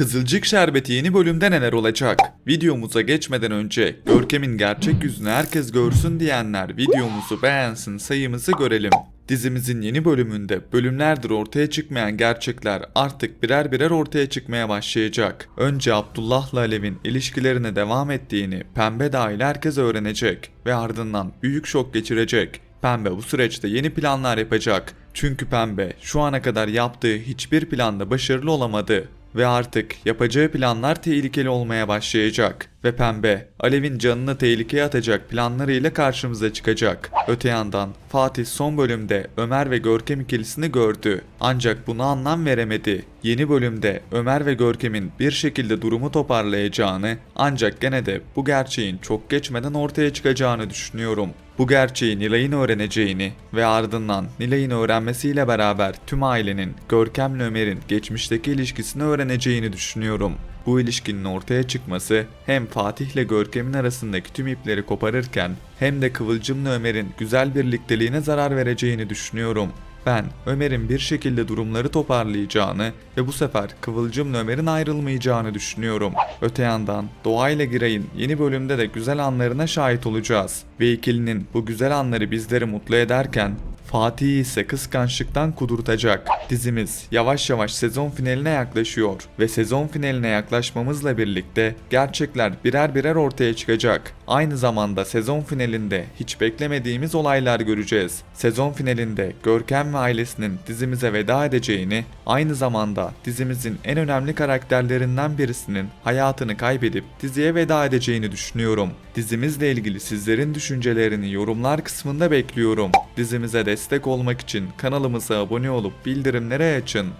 Kızılcık Şerbeti yeni bölümde neler olacak? Videomuza geçmeden önce Görkem'in gerçek yüzünü herkes görsün diyenler videomuzu beğensin sayımızı görelim. Dizimizin yeni bölümünde bölümlerdir ortaya çıkmayan gerçekler artık birer birer ortaya çıkmaya başlayacak. Önce Abdullah'la Alev'in ilişkilerine devam ettiğini Pembe dahil herkes öğrenecek ve ardından büyük şok geçirecek. Pembe bu süreçte yeni planlar yapacak. Çünkü Pembe şu ana kadar yaptığı hiçbir planda başarılı olamadı ve artık yapacağı planlar tehlikeli olmaya başlayacak ve Pembe Alev'in canını tehlikeye atacak planlarıyla karşımıza çıkacak. Öte yandan Fatih son bölümde Ömer ve Görkem ikilisini gördü ancak buna anlam veremedi. Yeni bölümde Ömer ve Görkem'in bir şekilde durumu toparlayacağını ancak gene de bu gerçeğin çok geçmeden ortaya çıkacağını düşünüyorum. Bu gerçeği Nilay'ın öğreneceğini ve ardından Nilay'ın öğrenmesiyle beraber tüm ailenin Görkem'le Ömer'in geçmişteki ilişkisini öğreneceğini düşünüyorum. Bu ilişkinin ortaya çıkması hem Fatih'le Görkem'in arasındaki tüm ipleri koparırken hem de Kıvılcım'la Ömer'in güzel birlikteliğine zarar vereceğini düşünüyorum. Ben Ömer'in bir şekilde durumları toparlayacağını ve bu sefer Kıvılcım'la Ömer'in ayrılmayacağını düşünüyorum. Öte yandan Doğa ile Giray'ın yeni bölümde de güzel anlarına şahit olacağız. Ve ikilinin bu güzel anları bizleri mutlu ederken Fatih'i ise kıskançlıktan kudurtacak. Dizimiz yavaş yavaş sezon finaline yaklaşıyor ve sezon finaline yaklaşmamızla birlikte gerçekler birer birer ortaya çıkacak. Aynı zamanda sezon finalinde hiç beklemediğimiz olaylar göreceğiz. Sezon finalinde Görkem ve ailesinin dizimize veda edeceğini, aynı zamanda dizimizin en önemli karakterlerinden birisinin hayatını kaybedip diziye veda edeceğini düşünüyorum. Dizimizle ilgili sizlerin düşüncelerini yorumlar kısmında bekliyorum. Dizimize destek olmak için kanalımıza abone olup bildirimleri açın.